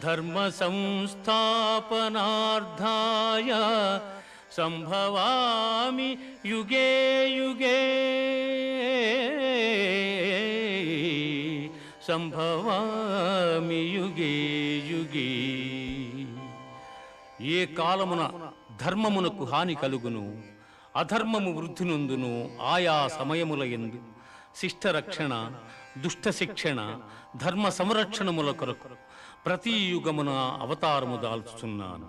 ధర్మ సంస్థాపనార్థాయ సంభవామి యుగే యుగే సంభవామి యుగే యుగే ఏ కాలమున ధర్మమునకు హాని కలుగును అధర్మము వృద్ధి నొందును ఆయా సమయముల ఎందు శిష్ట రక్షణ దుష్ట శిక్షణ ధర్మ సంరక్షణముల కొరకు ప్రతి యుగమున అవతారము దాల్చుతున్నాను